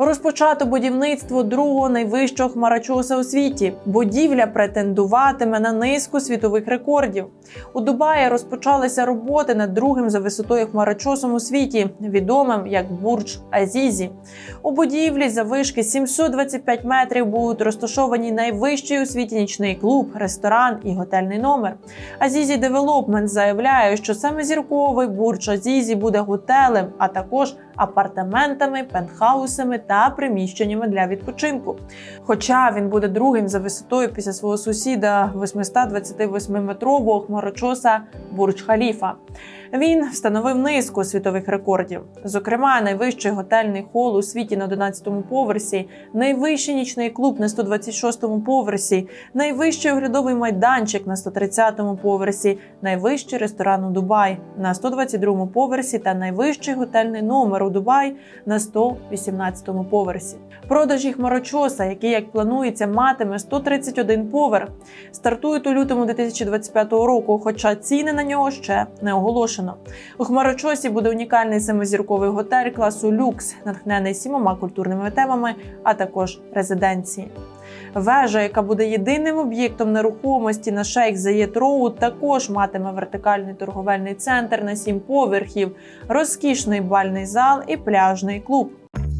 Розпочато будівництво другого найвищого хмарочоса у світі. Будівля претендуватиме на низку світових рекордів. У Дубаї розпочалися роботи над другим за висотою хмарочосом у світі, відомим як Бурдж Азізі. У будівлі завишки 725 метрів будуть розташовані найвищий у світі нічний клуб, ресторан і готельний номер. Азізі Девелопмент заявляє, що саме зірковий Бурдж Азізі буде готелем, а також апартаментами, пентхаусами та приміщеннями для відпочинку. Хоча він буде другим за висотою після свого сусіда 828-метрового хмарочоса Бурдж Халіфа. Він встановив низку світових рекордів. Зокрема, найвищий готельний хол у світі на 11-му поверсі, найвищий нічний клуб на 126-му поверсі, найвищий оглядовий майданчик на 130-му поверсі, найвищий ресторан у Дубай на 122-му поверсі та найвищий готельний номер у Дубай на 118-му поверсі. Продажі хмарочоса, який як планується, матиме 131 поверх, стартують у лютому 2025 року, хоча ціни на нього ще не оголошено. У хмарочосі буде унікальний семизірковий готель класу люкс, натхнений сімома культурними темами, а також резиденції. Вежа, яка буде єдиним об'єктом нерухомості на Шейх Заєд Роуд, також матиме вертикальний торговельний центр на сім поверхів, розкішний бальний зал і пляжний клуб.